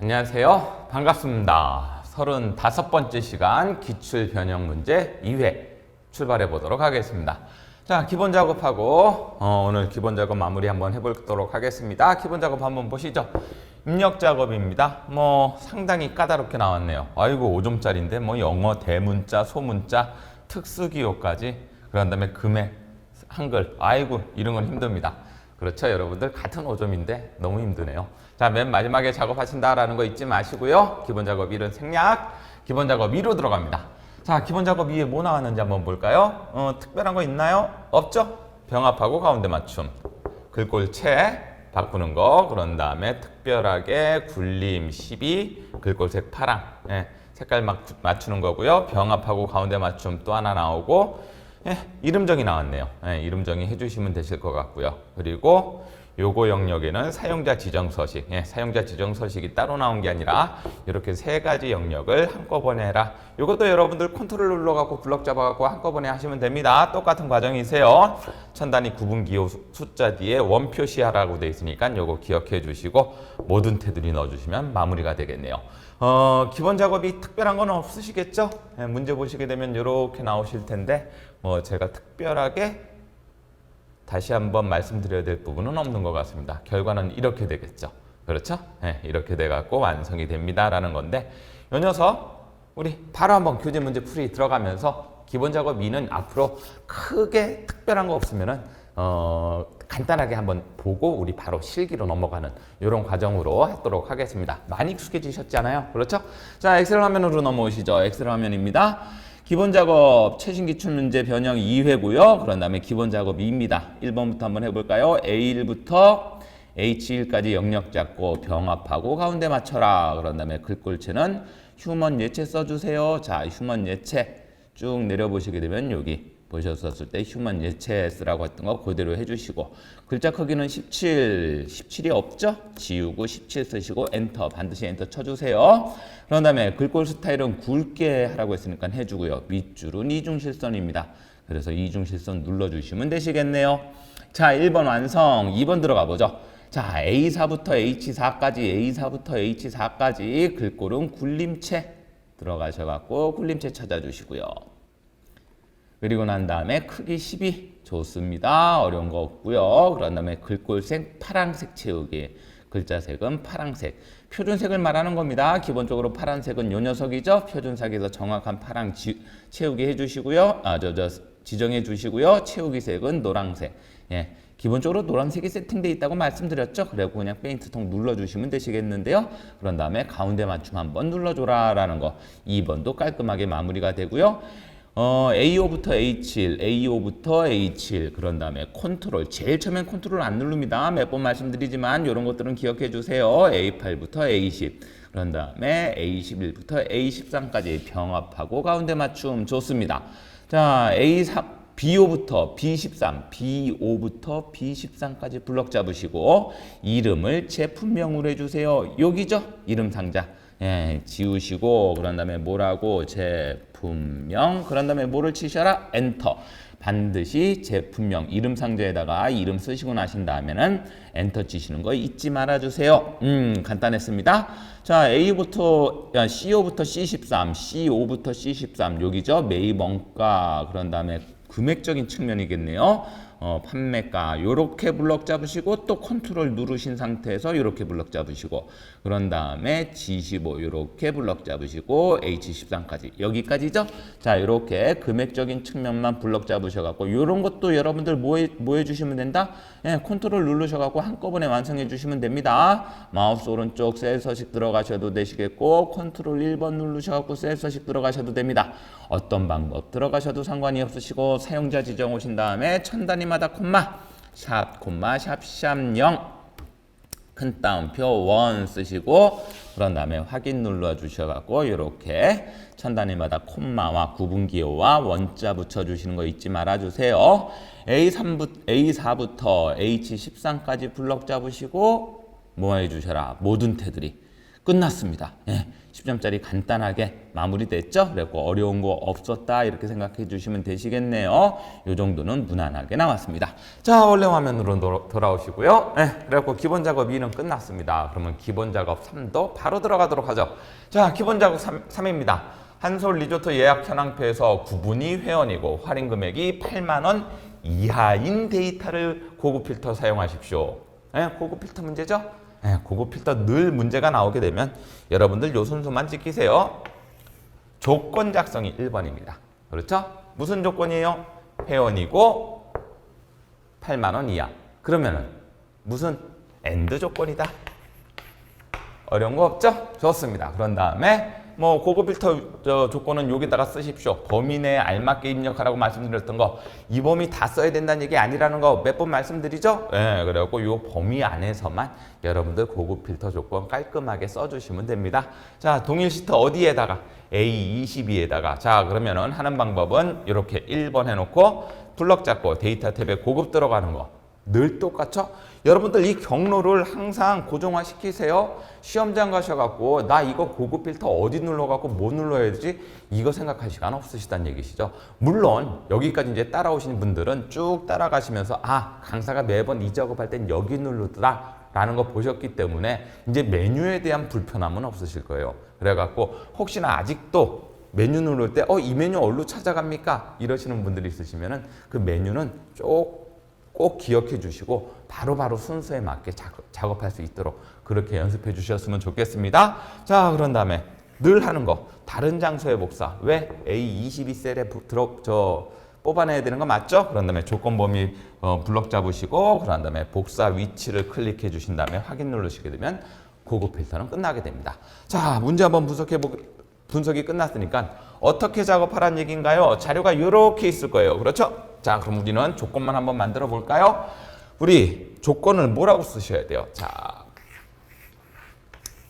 안녕하세요. 반갑습니다. 35번째 시간 기출 변형 문제 2회 출발해 보도록 하겠습니다. 자, 기본 작업하고 어, 오늘 기본 작업 마무리 한번 해 보도록 하겠습니다. 기본 작업 한번 보시죠. 입력 작업입니다. 뭐 상당히 까다롭게 나왔네요. 아이고 5점짜리인데 뭐 영어 대문자, 소문자, 특수 기호까지 그런 다음에 금액, 한글, 아이고 이런 건 힘듭니다. 그렇죠 여러분들 같은 5점인데 너무 힘드네요. 자 맨 마지막에 작업하신다라는 거 잊지 마시고요. 기본 작업 1은 생략, 기본 작업 2로 들어갑니다. 자 기본 작업 2에 뭐 나왔는지 한번 볼까요? 어, 특별한 거 있나요? 없죠? 병합하고 가운데 맞춤, 글꼴체 바꾸는 거 그런 다음에 특별하게 굴림 12 글꼴색 파랑 예, 색깔 막 맞추는 거고요 병합하고 가운데 맞춤 또 하나 나오고 예, 이름정이 나왔네요 예, 이름정이 해주시면 되실 것 같고요 그리고 요거 영역에는 사용자 지정 서식 예, 사용자 지정 서식이 따로 나온 게 아니라 이렇게 세 가지 영역을 한꺼번에 해라. 요것도 여러분들 컨트롤 눌러갖고 블럭 잡아갖고 한꺼번에 하시면 됩니다. 똑같은 과정이세요. 천단위 구분 기호 수- 숫자 뒤에 원 표시하라고 되어 있으니까 요거 기억해 주시고 모든 테두리 넣어주시면 마무리가 되겠네요. 어, 기본 작업이 특별한 건 없으시겠죠? 예, 문제 보시게 되면 이렇게 나오실 텐데 뭐 제가 특별하게 다시 한번 말씀드려야 될 부분은 없는 것 같습니다. 결과는 이렇게 되겠죠. 그렇죠? 네, 이렇게 돼갖고 완성이 됩니다라는 건데 요 녀석 우리 바로 한번 교재 문제 풀이 들어가면서 기본 작업 2는 앞으로 크게 특별한 거 없으면은 어, 간단하게 한번 보고 우리 바로 실기로 넘어가는 이런 과정으로 하도록 하겠습니다. 많이 익숙해지셨잖아요. 그렇죠? 자, 엑셀 화면으로 넘어오시죠. 엑셀 화면입니다. 기본 작업 최신 기출 문제 변형 2회고요. 그런 다음에 기본 작업 2입니다. 1번부터 한번 해볼까요? A1부터 H1까지 영역 잡고 병합하고 가운데 맞춰라. 그런 다음에 글꼴체는 휴먼 예체 써주세요. 자, 휴먼 예체 쭉 내려보시게 되면 여기 보셨었을 때 휴먼 예체 쓰라고 했던 거 그대로 해주시고 글자 크기는 17, 17이 없죠? 지우고 17 쓰시고 엔터 반드시 엔터 쳐주세요. 그런 다음에 글꼴 스타일은 굵게 하라고 했으니까 해주고요. 밑줄은 이중실선입니다. 그래서 이중실선 눌러주시면 되시겠네요. 자, 1번 완성. 2번 들어가 보죠. 자, A4부터 H4까지, A4부터 H4까지 글꼴은 굴림체 들어가셔갖고 굴림체 찾아주시고요. 그리고 난 다음에 크기 12 좋습니다. 어려운 거 없고요. 그런 다음에 글꼴색 파랑색 채우기. 글자색은 파랑색. 표준색을 말하는 겁니다. 기본적으로 파란색은 요 녀석이죠. 표준색에서 정확한 파랑 지, 채우기 해주시고요. 아, 저, 저, 지정해 주시고요. 채우기 색은 노란색. 예. 기본적으로 노란색이 세팅되어 있다고 말씀드렸죠. 그리고 그냥 페인트통 눌러주시면 되시겠는데요. 그런 다음에 가운데 맞춤 한번 눌러줘라 라는 거. 2번도 깔끔하게 마무리가 되고요. 어, A5부터 A7, A5부터 A7 그런 다음에 컨트롤 제일 처음엔 컨트롤 안 누릅니다. 몇 번 말씀드리지만 이런 것들은 기억해 주세요. A8부터 A10 그런 다음에 A11부터 A13까지 병합하고 가운데 맞춤 좋습니다. 자 A3 B5부터 B13, B5부터 B13까지 블럭 잡으시고 이름을 제품명으로 해주세요. 여기죠? 이름 상자. 예, 지우시고 그런 다음에 뭐라고 제품명 그런 다음에 뭐를 치셔라 엔터 반드시 제품명 이름 상자에다가 이름 쓰시고 나신 다음에는 엔터 치시는 거 잊지 말아 주세요. 음 간단했습니다. 자 A부터 야, C5부터 C13, C5부터 C13 여기죠 매입 원가 그런 다음에 금액적인 측면이겠네요. 어, 판매가 요렇게 블럭 잡으시고 또 컨트롤 누르신 상태에서 요렇게 블럭 잡으시고 그런 다음에 G15 요렇게 블럭 잡으시고 H13까지 여기까지죠. 자 요렇게 금액적인 측면만 블럭 잡으셔 갖고 요런 것도 여러분들 뭐 해, 뭐 해주시면 된다? 예, 컨트롤 누르셔 갖고 한꺼번에 완성해 주시면 됩니다. 마우스 오른쪽 셀 서식 들어가셔도 되시겠고 컨트롤 1번 누르셔 갖고 셀 서식 들어가셔도 됩니다. 어떤 방법 들어가셔도 상관이 없으시고 사용자 지정 오신 다음에 천 단위 마다 콤마. 샵 콤마 샵샵 0 큰 따옴표 원 쓰시고 그런 다음에 확인 눌러 주셔갖고 이렇게 천 단위마다 콤마와 구분기호와 원자 붙여 주시는 거 잊지 말아 주세요. A3부, A4부터 H13까지 블럭 잡으시고 뭐 해주셔라. 모든 테두리 끝났습니다. 예. 10점짜리 간단하게 마무리됐죠? 그래고 어려운 거 없었다 이렇게 생각해 주시면 되시겠네요. 이 정도는 무난하게 나왔습니다. 자, 원래 화면으로 돌아- 돌아오시고요. 네, 그래갖고 기본 작업 2는 끝났습니다. 그러면 기본 작업 3도 바로 들어가도록 하죠. 자, 기본 작업 3, 3입니다. 한솔 리조트 예약 현황표에서 구분이 회원이고 할인 금액이 8만 원 이하인 데이터를 고급 필터 사용하십시오. 네, 고급 필터 문제죠? 네, 고급 필터 늘 문제가 나오게 되면 여러분들 요 순서만 지키세요. 조건 작성이 1번입니다. 그렇죠? 무슨 조건이에요? 회원이고 8만 원 이하. 그러면은 무슨 엔드 조건이다. 어려운 거 없죠? 좋습니다. 그런 다음에 뭐 고급 필터 저 조건은 여기다가 쓰십시오. 범위 내에 알맞게 입력하라고 말씀드렸던 거 이 범위 다 써야 된다는 얘기 아니라는 거 몇 번 말씀드리죠? 예, 그래갖고 요 범위 안에서만 여러분들 고급 필터 조건 깔끔하게 써주시면 됩니다. 자, 동일 시트 어디에다가 A22에다가 자 그러면은 하는 방법은 이렇게 1번 해놓고 블럭 잡고 데이터 탭에 고급 들어가는 거 늘 똑같죠? 여러분들 이 경로를 항상 고정화 시키세요. 시험장 가셔갖고 나 이거 고급 필터 어디 눌러갖고 뭐 눌러야 되지? 이거 생각할 시간 없으시다는 얘기시죠. 물론 여기까지 이제 따라오신 분들은 쭉 따라가시면서 아 강사가 매번 이 작업할 땐 여기 누르더라. 라는 거 보셨기 때문에 이제 메뉴에 대한 불편함은 없으실 거예요. 그래갖고 혹시나 아직도 메뉴 누를 때 어 이 메뉴 어디로 찾아갑니까? 이러시는 분들이 있으시면은 그 메뉴는 쭉 꼭 기억해 주시고 바로바로 순서에 맞게 작업, 작업 할 수 있도록 그렇게 연습해 주셨으면 좋겠습니다. 자, 그런 다음에 늘 하는 거 다른 장소의 복사 왜 A22셀에 부, 들어 저 뽑아내야 되는 거 맞죠? 그런 다음에 조건 범위 어, 블럭 잡으시고 그런 다음에 복사 위치를 클릭해 주신 다음에 확인 누르시게 되면 고급 필터는 끝나게 됩니다. 자, 문제 한번 분석해 보 분석이 끝났으니까 어떻게 작업하라는 얘기인가요? 자료가 이렇게 있을 거예요. 그렇죠? 자, 그럼 우리는 조건만 한번 만들어 볼까요? 우리 조건을 뭐라고 쓰셔야 돼요? 자,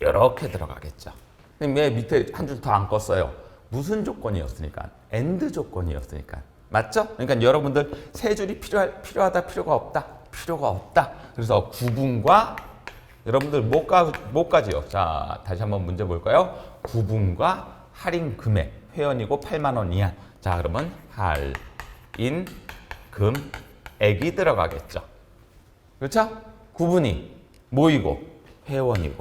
이렇게 들어가겠죠. 왜 밑에 한 줄 더 안 껐어요? 무슨 조건이었으니까? 엔드 조건이었으니까. 맞죠? 그러니까 여러분들 세 줄이 필요할, 필요하다, 필요가 없다, 필요가 없다. 그래서 구분과 여러분들 뭐까, 뭐까지요? 자, 다시 한번 문제 볼까요? 구분과 할인 금액, 회원이고 8만 원 이하. 자, 그러면 할인 금 액이 들어가겠죠. 그렇죠? 구분이 모이고 회원이고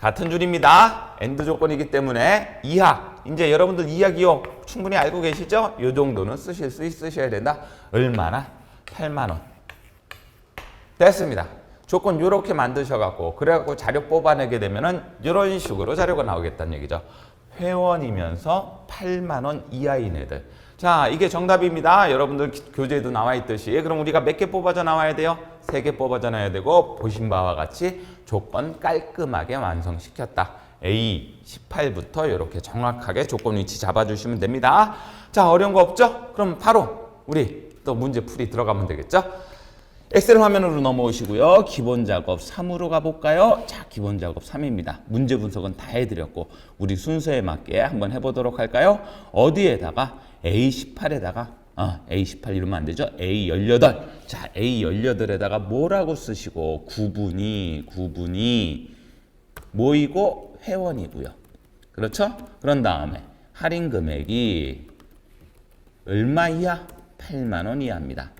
같은 줄입니다. 엔드 조건이기 때문에 이하. 이제 여러분들 이하 기억 충분히 알고 계시죠? 이 정도는 쓰실 수 있으셔야 된다. 얼마나? 8만 원. 됐습니다. 조건 이렇게 만드셔갖고 그래갖고 자료 뽑아내게 되면은 이런 식으로 자료가 나오겠다는 얘기죠. 회원이면서 8만 원 이하인 애들. 자, 이게 정답입니다. 여러분들 기- 교재에도 나와 있듯이 그럼 우리가 몇 개 뽑아져 나와야 돼요? 세 개 뽑아져 나와야 되고 보신 바와 같이 조건 깔끔하게 완성시켰다. A 18부터 이렇게 정확하게 조건 위치 잡아주시면 됩니다. 자, 어려운 거 없죠? 그럼 바로 우리 또 문제 풀이 들어가면 되겠죠? 엑셀 화면으로 넘어오시고요. 기본 작업 3으로 가볼까요? 자, 기본 작업 3입니다. 문제 분석은 다 해드렸고 우리 순서에 맞게 한번 해보도록 할까요? 어디에다가 A18에다가 아, A18 이러면 안 되죠? A18. 자, A18에다가 뭐라고 쓰시고 구분이 구분이 모이고 회원이고요. 그렇죠? 그런 다음에 할인 금액이 얼마 이하? 8만 원 이하입니다.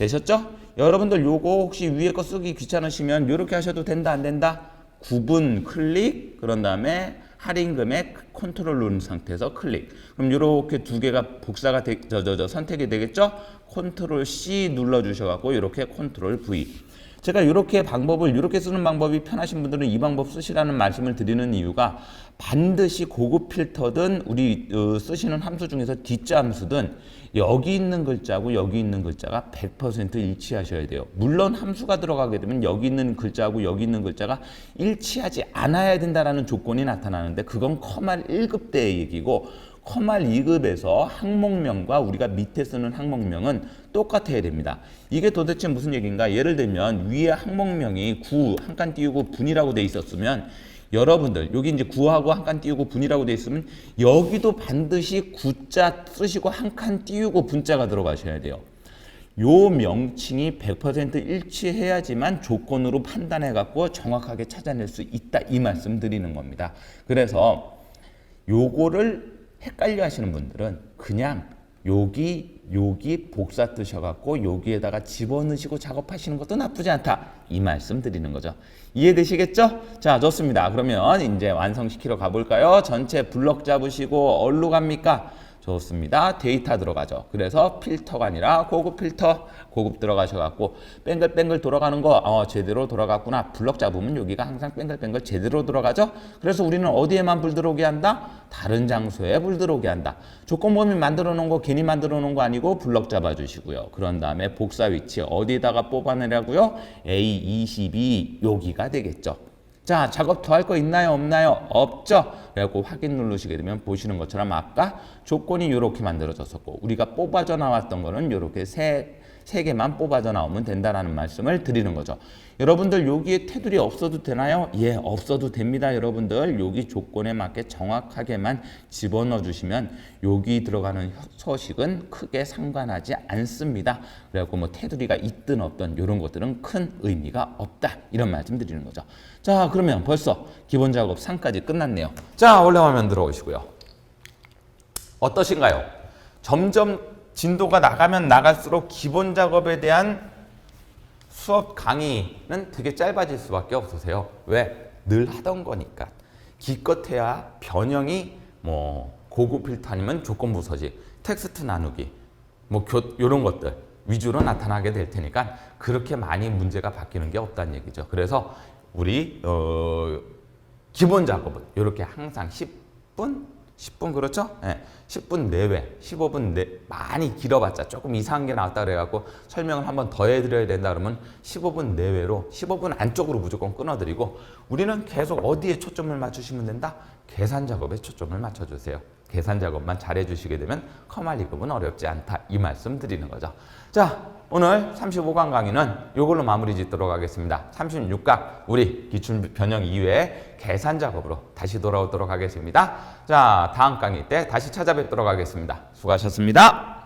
되셨죠? 여러분들 요거 혹시 위에 거 쓰기 귀찮으시면 이렇게 하셔도 된다 안 된다? 구분 클릭 그런 다음에 할인 금액 컨트롤 누른 상태에서 클릭. 그럼 이렇게 두 개가 복사가 되, 저, 저, 저 선택이 되겠죠? 컨트롤 C 눌러 주셔 갖고 이렇게 컨트롤 V. 제가 이렇게 방법을 이렇게 쓰는 방법이 편하신 분들은 이 방법 쓰시라는 말씀을 드리는 이유가 반드시 고급 필터든 우리 어, 쓰시는 함수 중에서 뒷자 함수든 여기 있는 글자하고 여기 있는 글자가 100% 일치하셔야 돼요. 물론 함수가 들어가게 되면 여기 있는 글자하고 여기 있는 글자가 일치하지 않아야 된다라는 조건이 나타나는데 그건 커말 1급 때의 얘기고 커말 2급에서 항목명과 우리가 밑에 쓰는 항목명은 똑같아야 됩니다. 이게 도대체 무슨 얘기인가? 예를 들면 위에 항목명이 구 한 칸 띄우고 분이라고 돼 있었으면 여러분들 여기 이제 구하고 한 칸 띄우고 분이라고 돼 있으면 여기도 반드시 구자 쓰시고 한 칸 띄우고 분자가 들어가셔야 돼요. 요 명칭이 100% 일치해야지만 조건으로 판단해 갖고 정확하게 찾아낼 수 있다 이 말씀 드리는 겁니다. 그래서 요거를 헷갈려 하시는 분들은 그냥 여기 여기 복사 뜨셔갖고 여기에다가 집어넣으시고 작업하시는 것도 나쁘지 않다 이 말씀 드리는 거죠 이해되시겠죠? 자 좋습니다 그러면 이제 완성시키러 가볼까요? 전체 블럭 잡으시고 어디로 갑니까? 좋습니다. 데이터 들어가죠. 그래서 필터가 아니라 고급 필터, 고급 들어가셔갖고 뱅글뱅글 돌아가는 거 어, 제대로 돌아갔구나. 블럭 잡으면 여기가 항상 뱅글뱅글 제대로 돌아가죠. 그래서 우리는 어디에만 불 들어오게 한다? 다른 장소에 불 들어오게 한다. 조건 범위 만들어 놓은 거 괜히 만들어 놓은 거 아니고 블럭 잡아주시고요. 그런 다음에 복사 위치 어디에다가 뽑아내라고요? A22 여기가 되겠죠. 자, 작업 더 할 거 있나요? 없나요? 없죠? 그래갖고 확인 누르시게 되면 보시는 것처럼 아까 조건이 이렇게 만들어졌었고 우리가 뽑아져 나왔던 거는 이렇게 세, 세 개만 뽑아져 나오면 된다라는 말씀을 드리는 거죠. 여러분들 여기에 테두리 없어도 되나요? 예, 없어도 됩니다. 여러분들 여기 조건에 맞게 정확하게만 집어넣어 주시면 여기 들어가는 서식은 크게 상관하지 않습니다. 그래갖고 뭐 테두리가 있든 없든 이런 것들은 큰 의미가 없다. 이런 말씀 드리는 거죠. 자, 그러면 벌써 기본 작업 3까지 끝났네요. 자, 원래 화면 들어오시고요. 어떠신가요? 점점 진도가 나가면 나갈수록 기본 작업에 대한 수업 강의는 되게 짧아질 수밖에 없으세요. 왜? 늘 하던 거니까. 기껏해야 변형이 뭐 고급 필터 아니면 조건부 서식, 텍스트 나누기, 뭐 교, 이런 것들 위주로 나타나게 될 테니까 그렇게 많이 문제가 바뀌는 게 없다는 얘기죠. 그래서 우리 어, 기본 작업은 이렇게 항상 10분 10분 그렇죠? 예. 10분 내외, 15분 내 많이 길어봤자 조금 이상한 게 나왔다 그래갖고 설명을 한번 더 해드려야 된다 그러면 15분 내외로 15분 안쪽으로 무조건 끊어드리고 우리는 계속 어디에 초점을 맞추시면 된다? 계산 작업에 초점을 맞춰주세요. 계산 작업만 잘해주시게 되면 커말리급은 어렵지 않다 이 말씀 드리는 거죠. 자 오늘 35강 강의는 이걸로 마무리 짓도록 하겠습니다. 36강 우리 기출 변형 이외에 계산 작업으로 다시 돌아오도록 하겠습니다. 자 다음 강의 때 다시 찾아뵙도록 하겠습니다. 수고하셨습니다.